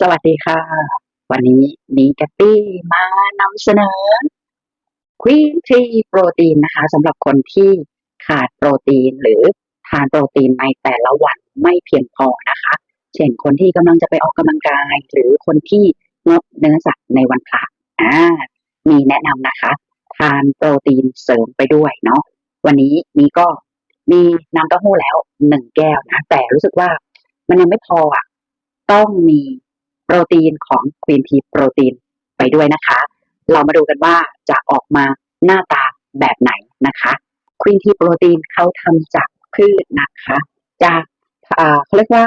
สวัสดีค่ะ วันนี้นีกปปี้มานำเสนอ Queen Tea โปรตีนนะคะสำหรับคนที่ขาดโปรตีนหรือทานโปรตีนในแต่ละวันไม่เพียงพอนะคะ เช่นคนที่กำลังจะไปออกกำลังกาย หรือคนที่งดเนื้อสัตว์ในวันพระอ่ามีแนะนำนะคะ ทานโปรตีนเสริมไปด้วยเนาะวันนี้มีก็มีน้ำเต้าหู้แล้วหนึ่งแก้วนะแต่รู้สึกว่ามันยังไม่พออะต้องมี โปรตีนของควีนทีโปรตีนไปด้วยนะคะ เรามาดูกันว่าจะออกมาหน้าตาแบบไหนนะคะควีนทีโปรตีนเขาทำจากพืชนะคะ จากเขาเรียกว่า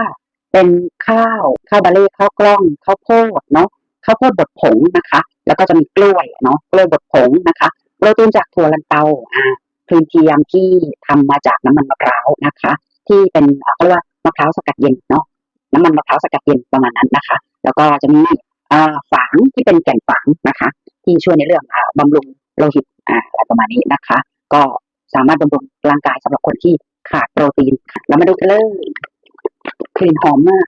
เป็นข้าวข้าวบาเล่ข้าวกล้องข้าวโพดเนาะข้าวโพดบดผงนะคะ แล้วก็จะมีกล้วยเนาะกล้วยบดผงนะคะโปรตีนจากถั่วลันเตาอ่าครีมเทียมที่ทำมาจากน้ำมันมะพร้าวนะคะ ที่เป็นเขาเรียกว่ามะพร้าวสกัดเย็นเนาะน้ำมันมะพร้าวสกัดเย็นประมาณนั้นนะคะ แล้วก็จะมีฝางที่เป็นแก่นฝางนะคะ ที่ช่วยในเรื่องอบำรุงโลหิตอะไรประมาณนี้นะคะ ก็สามารถบำรุงร่างกายสำหรับคนที่ขาดโปรตีนค่ะแล้วมาดูกันเลยกลิ่นหอมมาก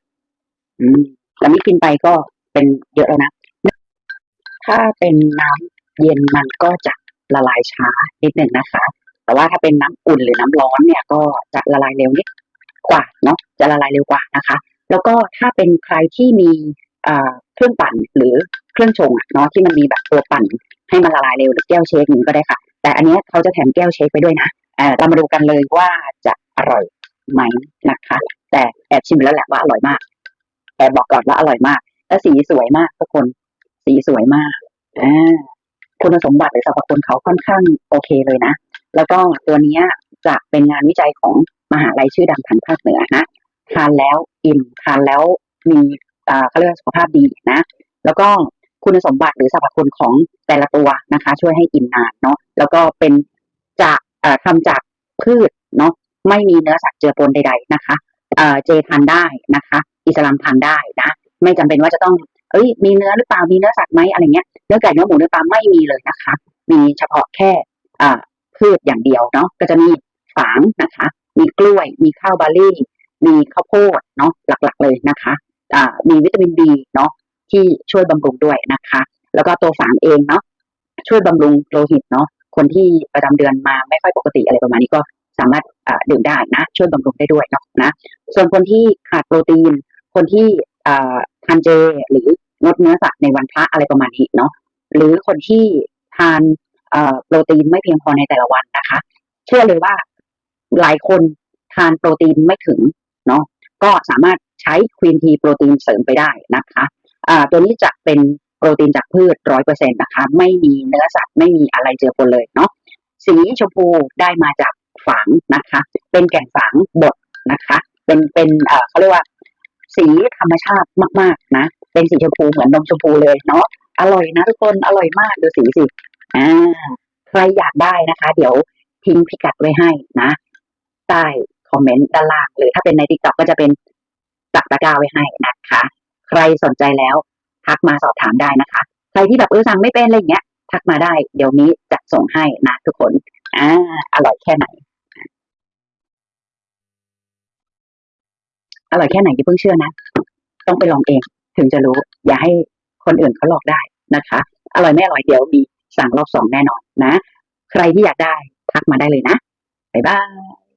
อืมแล้วนี่กินไปก็เป็นเยอะแล้วนะ ถ้าเป็นน้ำเย็นมันก็จะละลายช้านิดหนึ่งนะคะ แต่ว่าถ้าเป็นน้ำอุ่นหรือน้ำร้อนเนี่ยก็จะละลายเร็วนิดกว่าเนาะจะละลายเร็วกว่านะคะ แล้วก็ถ้าเป็นใครที่มี เครื่องปั่นหรือเครื่องชงอะเนาะที่มันมีแบบตัวปั่นให้มันละลายเร็วหรือแก้วเชคนี้ก็ได้ค่ะ แต่อันนี้เขาจะแถมแก้วเชคไปด้วยนะเออเรามาดูกันเลยว่าจะอร่อยไหมนะคะ แต่แอบชิมแล้วแหละว่าอร่อยมากแอบบอกก่อนว่าอร่อยมาก และสีสวยมากทุกคนสีสวยมากอ่าคุณสมบัติหรือสรรพคุณเขาค่อนข้างโอเคเลยนะ แล้วก็ตัวนี้จะเป็นงานวิจัยของมหาลัยชื่อดังทางภาคเหนือนะทานแล้วอิ่มทานแล้วมี เขาเรียกสุขภาพดีนะ แล้วก็คุณสมบัติหรือสรรพคุณของแต่ละตัวนะคะ ช่วยให้อิ่มนานเนาะแล้วก็เป็นจากเอ่อทำจากพืชเนาะไม่มีเนื้อสัตว์เจือปนใด ๆนะคะเอ่อเจทานได้นะคะ อิสลามทานได้นะไม่จำเป็นว่าจะต้องเอ้ยมีเนื้อหรือเปล่ามีเนื้อสัตว์ไหมอะไรเงี้ยเนื้อไก่เนื้อหมูเนื้อปลาไม่มีเลยนะคะ มีเฉพาะแค่อ่าพืชอย่างเดียวเนาะก็จะมีฝางนะคะ มีกล้วย มีข้าวบารี่มีข้าวโพดเนาะหลักๆเลยนะคะ มีวิตามินบีเนาะที่ช่วยบำรุงด้วยนะคะ แล้วก็ตัวฝางเองเนาะช่วยบำรุงโลหิตเนาะคนที่ประจำเดือนมาไม่ค่อยปกติอะไรประมาณนี้ก็สามารถดื่มได้นะ ช่วยบำรุงได้ด้วยเนาะนะ ส่วนคนที่ขาดโปรตีน คนที่ทานเจหรืองดเนื้อสัตว์ในวันพระอะไรประมาณนี้เนาะหรือคนที่ทานโปรตีนไม่เพียงพอในแต่ละวันนะคะ เชื่อเลยว่าหลายคนทานโปรตีนไม่ถึงเนาะก็สามารถ ใช้ควีนทีโปรตีนเสริมไปได้นะคะอ่าตัวนี้จะเป็นโปรตีนจากพืชร้อยเปอร์เซ็นต์นะคะ ไม่มีเนื้อสัตว์ไม่มีอะไรเจือปนเลยเนาะสีชมพูได้มาจากฝางนะคะ เป็นแก่นฝางบดนะคะ เป็นเป็นเอ่อเขาเรียกว่า สีธรรมชาติมากๆนะ เป็นสีชมพูเหมือนนมชมพูเลยเนาะอร่อยนะทุกคนอร่อยมากดูสีสิอ่าใครอยากได้นะคะ เดี๋ยวทิ้งพิกัดไว้ให้นะ ใต้คอมเมนต์ด้านล่างหรือถ้าเป็นใน t ิ k t o k ก็จะเป็น ตักตะกร้าไว้ให้นะคะ ใครสนใจแล้วทักมาสอบถามได้นะคะ ใครที่แบบเออสั่งไม่เป็นอะไรอย่างเงี้ย ทักมาได้ เดี๋ยวนี้จะส่งให้นะทุกคนอ่าอร่อยแค่ไหน อร่อยแค่ไหนอย่าเพิ่งเชื่อนะ ต้องไปลองเอง ถึงจะรู้ อย่าให้คนอื่นเขาหลอกได้นะคะ อร่อยไม่อร่อยเดี๋ยวมีสั่งรอบสองแน่นอนนะ ใครที่อยากได้ทักมาได้เลยนะบ๊ายบาย